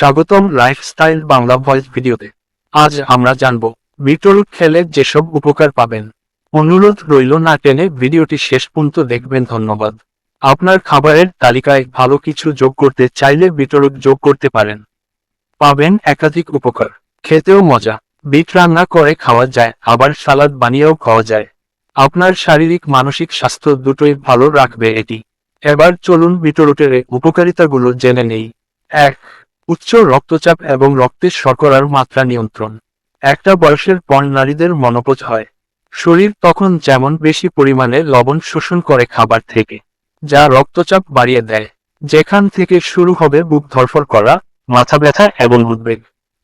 স্বাগতম lifestyle Bangla voice ভিডিওতে আজ আমরা জানব বিটরুট খেলে যেসব উপকার পাবেন। অনুরোধ রইল না টেনে ভিডিওটি শেষ পর্যন্ত দেখবেন ধন্যবাদ। আপনার খাবারের তালিকায় ভালো কিছু যোগ করতে চাইলে বিটরুট যোগ করতে পারেন। পাবেন একাধিক উপকার। খেতেও মজা। বিট রান্না করে খাওয়া যায় আবার সালাদ বানিয়েও খাওয়া যায়। আপনার শারীরিক মানসিক স্বাস্থ্য দুটোই ভালো রাখবে এটি। এবার চলুন বিটরুটের উপকারিতাগুলো জেনে নেই। এক উচ্চ রক্তচাপ এবং রক্তের শর্করার মাত্রা নিয়ন্ত্রণ। একটা বয়সের পর নারীদের মনোপোজ হয়। শরীর তখন যেমন বেশি পরিমাণে লবণ শোষণ করে খাবার থেকে, যা রক্তচাপ বাড়িয়ে দেয়। যেখান থেকে শুরু হবে বুক ধরফর করা, মাথা ব্যথা এবং উদ্বেগ।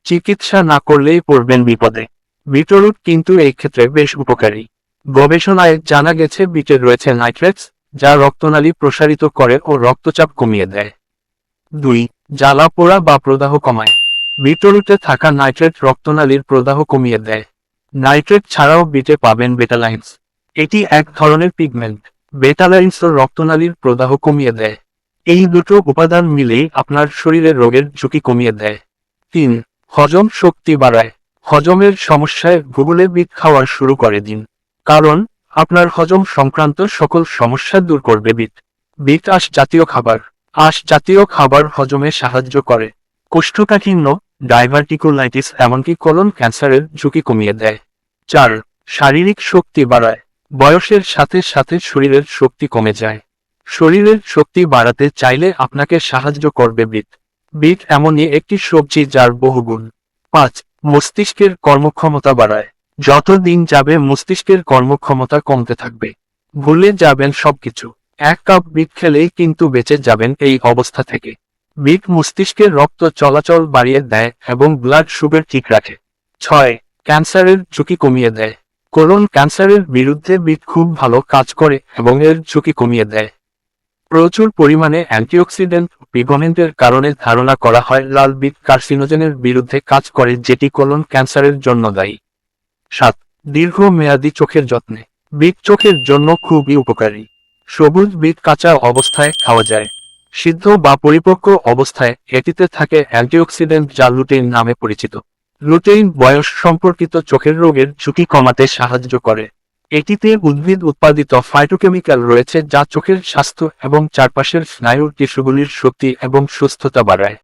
চিকিৎসা না করলেই পড়বেন বিপদে। বিটরুট কিন্তু এই ক্ষেত্রে বেশ উপকারী। গবেষণায় জানা গেছে বিটে রয়েছে নাইট্রেটস, যা রক্তনালী প্রসারিত করে ও রক্তচাপ কমিয়ে দেয়। দুই জ্বালা পোড়া বা প্রদাহ কমায়। বিটরুটে থাকা নাইট্রেট রক্তনালীর প্রদাহ কমিয়ে দেয়। নাইট্রেট ছাড়াও বিটে পাবেন বেটালাইন্স। এটি এক ধরনের পিগমেন্ট। বেটালাইন্স রক্তনালীর প্রদাহ কমিয়ে দেয়। এই দুটো উপাদান মিলেই আপনার শরীরের রোগের ঝুঁকি কমিয়ে দেয়। তিন, হজম শক্তি বাড়ায়। হজমের সমস্যায় ভূগোলে বিট খাওয়া শুরু করে দিন। কারণ, আপনার হজম সংক্রান্ত সকল সমস্যা দূর করবে বিট। বিট আঁশ জাতীয় খাবার। আঁশ জাতীয় খাবার হজমে সাহায্য করে। কোষ্ঠকাঠিন্য ডাইভার্টিকুলাইটিস এমনকি কোলন ক্যান্সারের ঝুঁকি কমিয়ে দেয়। চার, শারীরিক শক্তি বাড়ায়। বয়সের সাথে সাথে শরীরের শক্তি কমে যায়। শরীরের শক্তি বাড়াতে চাইলে আপনাকে সাহায্য করবে বিট। বিট এমনই একটি সবজি যার বহুগুণ। পাঁচ, মস্তিষ্কের কর্মক্ষমতা বাড়ায়। যত দিন যাবে মস্তিষ্কের কর্মক্ষমতা কমতে থাকবে। ভুলে যাবেন সবকিছু। এক কাপ বিট খেলেই কিন্তু বেঁচে যাবেন এই অবস্থা থেকে। বিট মস্তিষ্কের রক্ত চলাচল বাড়িয়ে দেয় এবং ব্লাড সুগার ঠিক রাখে। ছয়, ক্যান্সারের ঝুঁকি কমিয়ে দেয়। কোলন ক্যান্সারের বিরুদ্ধে বিট খুব ভালো কাজ করে এবং এর ঝুঁকি কমিয়ে দেয়। প্রচুর পরিমাণে অ্যান্টিঅক্সিডেন্ট পিগমেন্টের কারণে ধারণা করা হয় লাল বিট কার্সিনোজেনের বিরুদ্ধে কাজ করে যেটি কোলন ক্যান্সারের জন্য দায়ী। সাত, দীর্ঘমেয়াদী চোখের যত্নে। বিট চোখের জন্য খুবই উপকারী। সবুজ বিট কাঁচা অবস্থায় খাওয়া যায়। সিদ্ধ বা পরিপক্ক অবস্থায় এটিতে থাকে অ্যান্টিঅক্সিডেন্ট যা লুটেইন নামে পরিচিত। লুটেইন বয়স সম্পর্কিত চোখের রোগের ঝুঁকি কমাতে সাহায্য করে। এটিতে উদ্ভিদ উৎপাদিত ফাইটোকেমিক্যাল রয়েছে যা চোখের স্বাস্থ্য এবং চারপাশের স্নায়ুর টিস্যুগুলির শক্তি এবং সুস্থতা বাড়ায়।